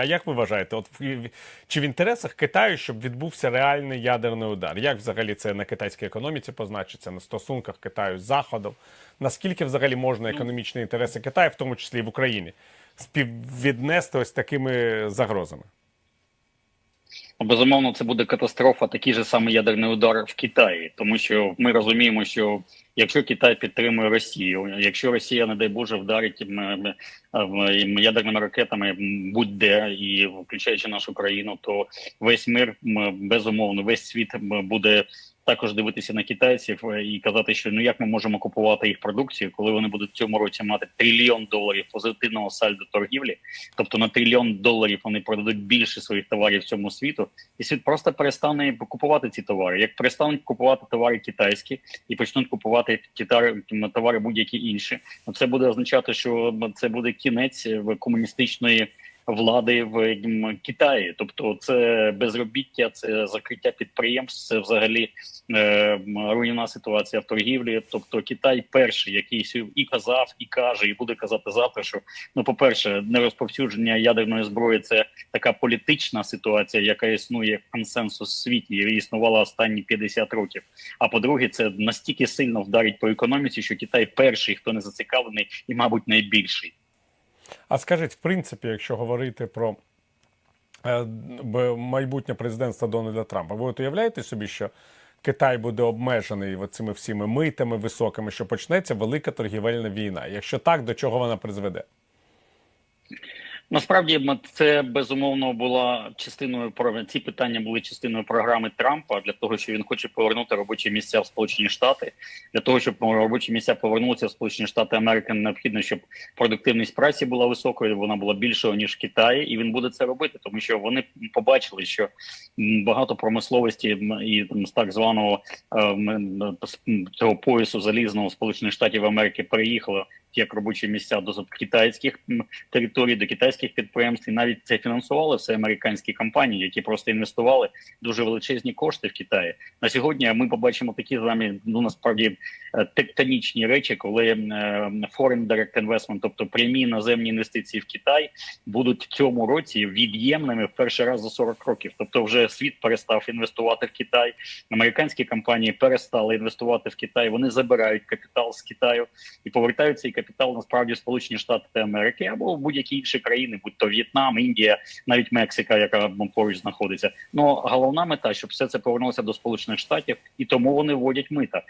А як ви вважаєте, от в- чи в інтересах Китаю, щоб відбувся реальний ядерний удар? Як взагалі це на китайській економіці позначиться, на стосунках Китаю з Заходом? Наскільки взагалі можна економічні інтереси Китаю, в тому числі і в Україні, співвіднести ось такими загрозами? Безумовно, це буде катастрофа, такий же самий ядерний удар в Китаї, тому що ми розуміємо, що якщо Китай підтримує Росію, якщо Росія, не дай Боже, вдарить ядерними ракетами будь-де і включаючи нашу країну, то весь мир безумовно, весь світ буде. Також дивитися на китайців е, і казати, що ну як ми можемо купувати їх продукцію, коли вони будуть в цьому році мати трильйон доларів позитивного сальдо торгівлі, тобто на трильйон доларів вони продадуть більше своїх товарів цьому світу, і світ просто перестане купувати ці товари. Як перестануть купувати товари китайські і почнуть купувати товари, товари будь-які інші, ну це буде означати, що це буде кінець в комуністичної. Влади в Китаї, тобто це безробіття, це закриття підприємств, це взагалі е, м, руйнівна ситуація в торгівлі. Тобто Китай перший, який і казав, і каже, і буде казати завтра, що ну, по перше, нерозповсюдження ядерної зброї це така політична ситуація, яка існує консенсус в світі і існувала останні 50 років. А по-друге, це настільки сильно вдарить по економіці, що Китай перший, хто не зацікавлений, і, мабуть, найбільший. А скажіть, в принципі, якщо говорити про е, майбутнє президентство Дональда Трампа, ви от уявляєте собі, що Китай буде обмежений цими всіми митами високими, що почнеться велика торгівельна війна? Якщо так, до чого вона призведе? Насправді це безумовно була частиною ці питання були частиною програми Трампа для того, що він хоче повернути робочі місця в Сполучені Штати. Для того щоб робочі місця повернутися в Сполучені Штати Америки, необхідно, щоб продуктивність праці була високою. Вона була більшою ніж Китаї, і він буде це робити, тому що вони побачили, що багато промисловості і з так званого е, цього поясу залізного Сполучених Штатів Америки переїхало як робочі місця до китайських територій, до китайських підприємств, і навіть це фінансували все американські компанії, які просто інвестували дуже величезні кошти в Китаї. На сьогодні ми побачимо такі самі ну насправді е, тектонічні речі, коли е, foreign direct investment, тобто прямі іноземні інвестиції в Китай, будуть в цьому році від'ємними в перший раз за 40 років. Тобто, вже світ перестав інвестувати в Китай. Американські компанії перестали інвестувати в Китай. Вони забирають капітал з Китаю і повертають цей капітал насправді Сполучені Штати Америки або будь-які інші країни, будь то В'єтнам, Індія, навіть Мексика, яка м, поруч знаходиться. Ну головна мета, щоб все це повернулося до Сполучених Штатів, і тому вони вводять мита.